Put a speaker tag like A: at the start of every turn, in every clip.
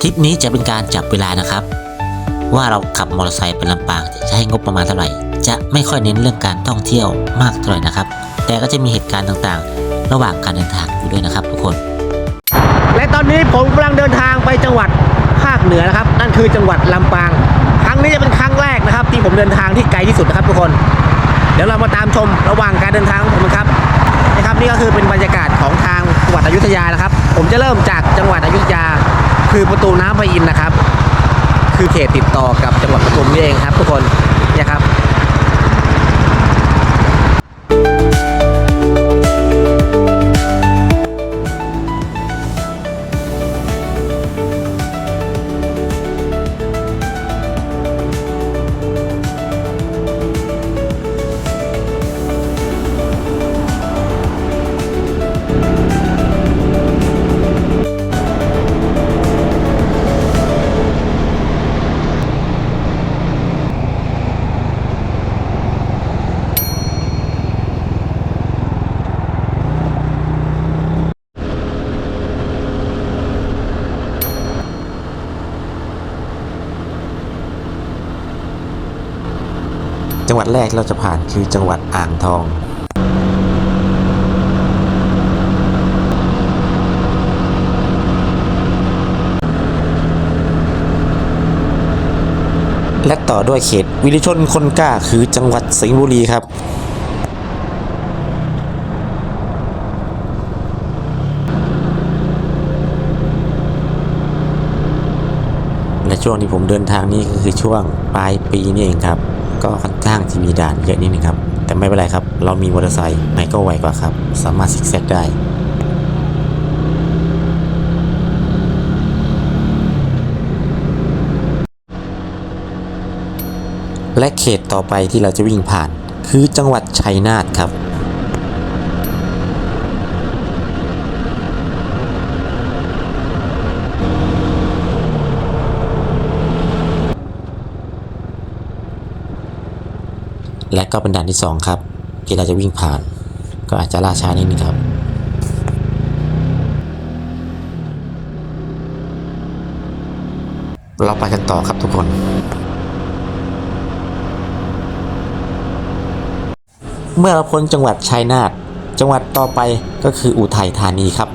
A: ทริปนี้จะเป็นการจับเวลานะครับ ว่าเราขับมอเตอร์ไซค์ไปลำปางจะใช้งบประมาณเท่าไหร่ จะไม่ค่อยเน้นเรื่องการท่องเที่ยวมากเท่าไหร่นะครับ แต่ก็จะมีเหตุการณ์ต่างๆ ระหว่างการเดินทางอยู่ด้วยนะครับทุกคน
B: และตอนนี้ผมกำลังเดินทางไปจังหวัดภาคเหนือนะครับ นั่นคือจังหวัดลำปาง ครั้งนี้จะเป็นครั้งแรกนะครับ ที่ผมเดินทางที่ไกลที่สุดนะครับทุกคน เดี๋ยวเรามาตามชมระหว่างการเดินทางของผมนะครับนะครับนี่ก็คือเป็นบรรยากาศของทางจังหวัดอยุธยานะครับ ผมจะเริ่มจากจังหวัดอยุธยา คือประตูน้ำพระอินทร์นะครับ คือเขตติดต่อกับจังหวัดปทุมนี่เองครับ ทุกคนนี่ครับ
A: รกเราจะผ่านคือจังหวัดอ่างทอง และต่อด้วยเขตวิริชนคนกล้าคือจังหวัดสิงห์บุรีครับและช่วงที่ผมเดินทางนี้ก็คือช่วงปลายปีนี่เองครับ ก็ค่อนข้างที่มีด่านเยอะนิดนึงครับ แต่ไม่เป็นไรครับ เรามีมอเตอร์ไซค์ไงก็ไวกว่าครับ สามารถซิกแซกได้และเขตต่อไปที่เราจะวิ่งผ่าน คือจังหวัดชัยนาทครับ และก็เป็นด่านที่ 2 ครับที่เราจะวิ่งผ่าน ก็อาจจะล่าช้านิดนึงครับเราไปกันต่อครับทุกคน เมื่อเราพ้นจังหวัดชัยนาทจังหวัดต่อไปก็คืออุทัยธานีครับ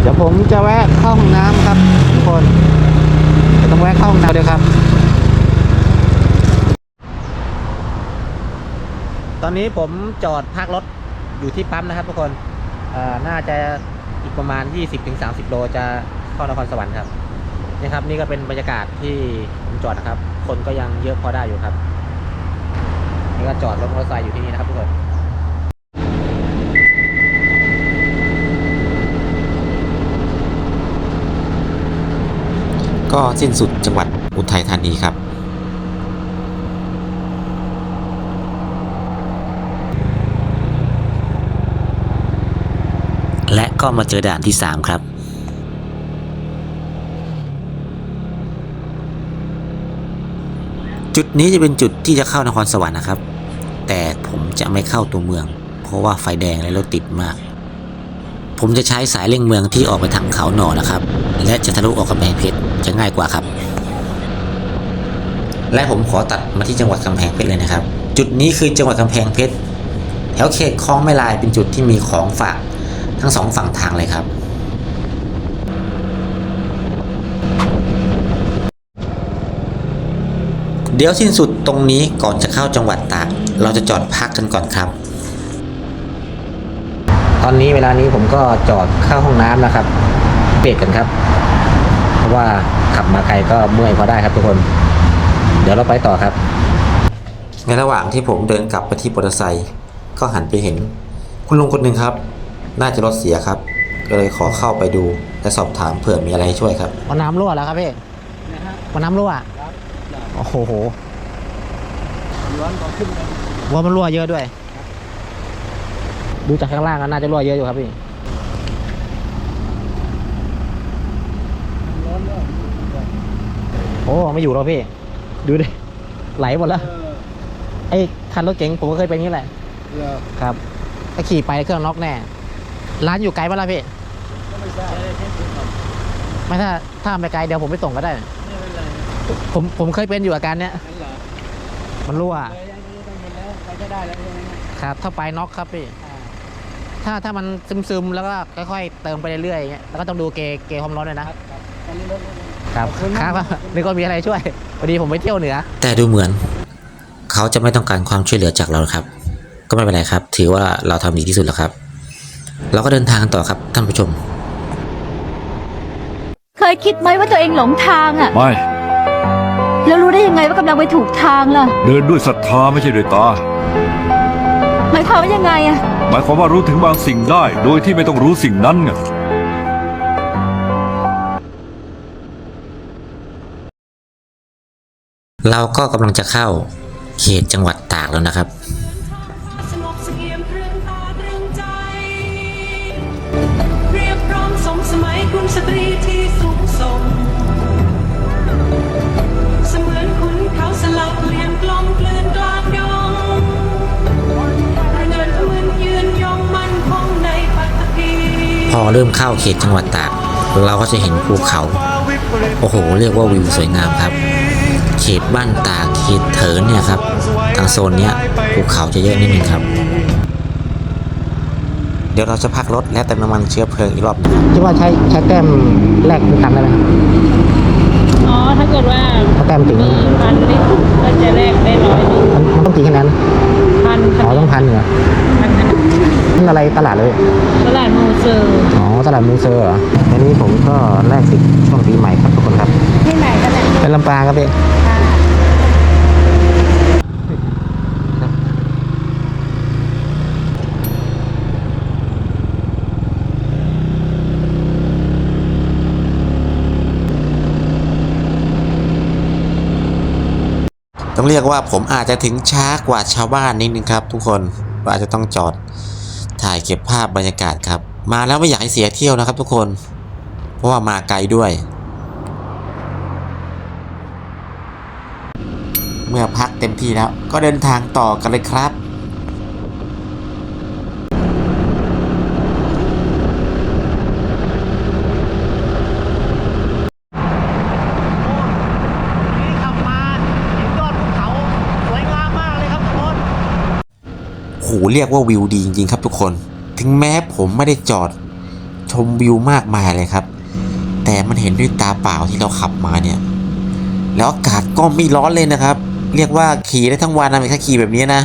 B: เดี๋ยวผมจะแวะเข้าห้องน้ำครับทุกคน ต้องแวะเข้าห้องน้ำเดียวครับ ตอนนี้ผมจอดพักรถอยู่ที่ปั๊มนะครับทุกคนอ่อน่าจะอีกประมาณ 20-30 โลจะเข้านครสวรรค์ครับนี่ครับ นี่ก็เป็นบรรยากาศที่ผมจอดนะครับ คนก็ยังเยอะพอได้อยู่ครับ นี่ก็จอดรถมอเตอร์ไซค์อยู่ที่นี่นะครับทุกคน
A: ก็สิ้นสุดจังหวัดอุทัยธานีครับ และก็มาเจอด่านที่ 3 ครับจุดนี้จะเป็นจุดที่จะเข้านครสวรรค์นะครับ แต่ผมจะไม่เข้าตัวเมือง เพราะว่าไฟแดงและรถติดมาก ผมจะใช้สายเล่งเมืองที่ออกไปทางเขาหนอนะครับ และจะทะลุออกกำแพงเพชรจะง่ายกว่าครับ และผมขอตัดมาที่จังหวัดกำแพงเพชรเลยนะครับ จุดนี้คือจังหวัดกำแพงเพชรแถวเขตคลองแม่ลายเป็นจุดที่มีของฝากทั้งสองฝั่งทางเลยครับเดี๋ยวสิ้นสุดตรงนี้ก่อนจะเข้าจังหวัดตากเราจะจอดพักกันก่อนครับ
B: ตอนนี้เวลานี้ผมก็จอดเข้าห้องน้ำนะครับเบรกกันครับ เพราะว่าขับมาไกลก็เมื่อยพอได้ครับทุกคน เดี๋ยวเราไปต่อครับ
A: ในระหว่างที่ผมเดินกลับไปที่มอเตอร์ไซค์ก็หันไปเห็น คุณลุงคนหนึ่งครับ น่าจะรถเสียครับ ก็เลยขอเข้าไปดูและสอบถามเผื่อมีอะไรให้ช่วยครับ
B: เอาน้ำรั่วแล้วครับพี่เอาน้ำรั่วโอ้โหว่ามันรั่วเยอะด้วย ดูจากข้างล่างก็น่าจะรั่วเยอะอยู่ครับพี่โอ้ไม่อยู่แล้วพี่ ดูดิไหลหมดแล้วไอ้คันรถเก๋งผมก็เคยเป็นอย่างนี้แหละครับถ้าขี่ไปเครื่องน็อกแน่ ร้านอยู่ไกลปะล่ะพี่ไม่ถ้าถ้าไม่ไกลเดี๋ยวผมไปส่งก็ได้ ผมผมเคยเป็นอยู่อาการเนี้ยมันรั่วครับ ถ้าไปน็อกครับพี่ ถ้าถ้ามันซึมซึมๆ แล้วก็ค่อยๆเติมไปเรื่อยๆอย่างเงี้ยแล้วก็ต้องดูเกเกความร้อนด้วยนะ ครับครับนึกว่ามีอะไรช่วยพอดีผมไปเที่ยวเหนือ
A: แต่ดูเหมือน เขาจะไม่ต้องการความช่วยเหลือจากเราครับ ก็ไม่เป็นไรครับ ถือว่าเราทำดีที่สุดแล้วครับ เราก็เดินทางต่อครับท่านผู้ชม
C: เคยคิดไหมว่าตัวเองหลงทางอะ
D: ไม่
C: แล้วรู้ได้ยังไงว่ากำลังไปถูกทางล่ะ
D: เดินด้วยศรัทธาไม่ใช่ด้วยตา
C: หมายความว่ายังไงอะ
D: หมายความว่ารู้ถึงบางสิ่งได้ โดยที่ไม่ต้องรู้สิ่งนั้นไง
A: เราก็กำลังจะเข้าเขตจังหวัดตากแล้วนะครับ
E: เริ่มเข้าเข
A: ตจังหวัดตาก เราก็จะเห็นภูเขา โอ้โห เรียกว่าวิวสวยงามครับ เขตบ้านตากเขตเถินเนี่ยครับ ทางโซนเนี้ยภูเขาจะเยอะนิดนึงครับ เดี๋ยวเราจะพักรถและเติมน้ำมันเชื้อเพลิงอีกรอบหนึง
B: คิดว่าใช้ใช้แต้มแรกเป็นตันได้ไหมครับ
F: อ๋อ ถ้าเกิดว่า
B: ถ้าแต้มถึง
F: มีพันลิตรก็จะแลกได้ร้อยหนึง
B: มันมันต้องกี่คะแนน
F: พัน
B: อ๋อต้องพันเหรอ
F: พันคะแนน
B: นั่นอะไรตลาดเลย
F: ตลาดมูเซอร์
B: อ๋อ ตลาดมูเซอร์เหรออันนี้ผมก็แลกสิทธิ์ช่วงปีใหม่ครับทุกคนครับ
F: ที่ไหนกันเนี่ย
B: เป็นลำปางครับพี่
A: ต้องเรียกว่าผมอาจจะถึงช้ากว่าชาวบ้านนิดนึงครับทุกคน ว่าอาจจะต้องจอดถ่ายเก็บภาพบรรยากาศครับ มาแล้วไม่อยากให้เสียเที่ยวนะครับทุกคน เพราะว่ามาไกลด้วย เมื่อพักเต็มที่แล้วก็เดินทางต่อกันเลยครับ
B: นี่ขับมาเห็นยอดภูเขาสวยงามมากเลยครับทุกคน
A: โห เรียกว่าวิวดีจริงๆครับทุกคน ถึงแม้ผมไม่ได้จอดชมวิวมากมายเลยครับ แต่มันเห็นด้วยตาเปล่าที่เราขับมาเนี่ย แล้วอากาศก็ไม่ร้อนเลยนะครับ เรียกว่าขี่ได้ทั้งวันนะไม่ค่ขี่แบบนี้นะ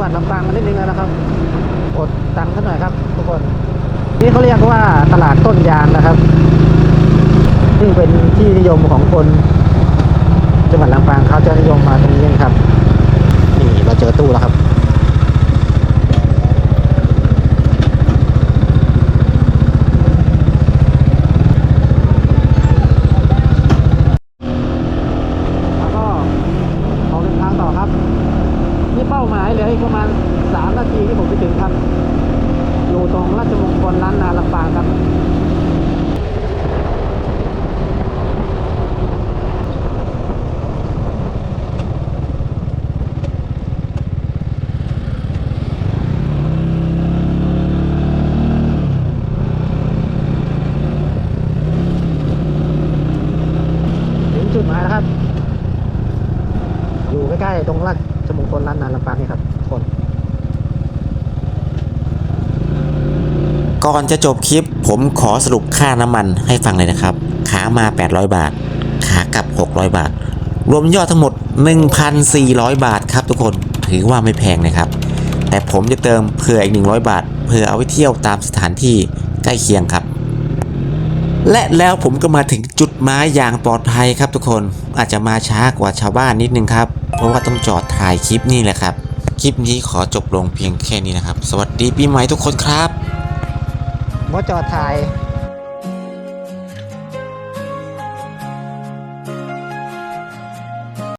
B: หวัดลำปางมานิดนึงแล้วนะครับอดตังค์สักหน่อยครับ ทุกคน นี่เขาเรียกว่าตลาดต้นยางนะครับ ซึ่งเป็นที่นิยมของคน จังหวัดลำปางเขาจะนิยมมาตรงนี้นะครับ นี่เราเจอตู้แล้วครับ แล้วก็ออกเดินทางต่อครับ นี่เป้าหมายเหลืออีกประมาณ 3 นาทีที่ผมไปถึงครับ อยู่ตรงราชมงคลล้านนาลำปางครับ ถึงจุดหมายแล้วครับ อยู่ใกล้ๆ ตรงราชมงคลล้านนาลำปางนี่ครับทุกคน
A: ก่อนจะจบคลิป ผมขอสรุปค่าน้ำมันให้ฟังเลยนะครับ ขามา 800 บาท ขากลับ 600 บาท รวมยอดทั้งหมด 1,400 บาทครับทุกคนถือว่าไม่แพงนะครับ แต่ผมจะเติมเผื่ออีก 100 บาทเพื่อเอาไปเที่ยวตามสถานที่ใกล้เคียงครับ และแล้วผมก็มาถึงจุด มาอย่างปลอดภัยครับทุกคนอาจจะมาช้ากว่าชาวบ้านนิดนึงครับ เพราะว่าต้องจอดถ่ายคลิปนี่แหละครับ คลิปนี้ขอจบลงเพียงแค่นี้นะครับ สวัสดีปีใหม่ทุกคนครับ
B: ว่าจอดถ่าย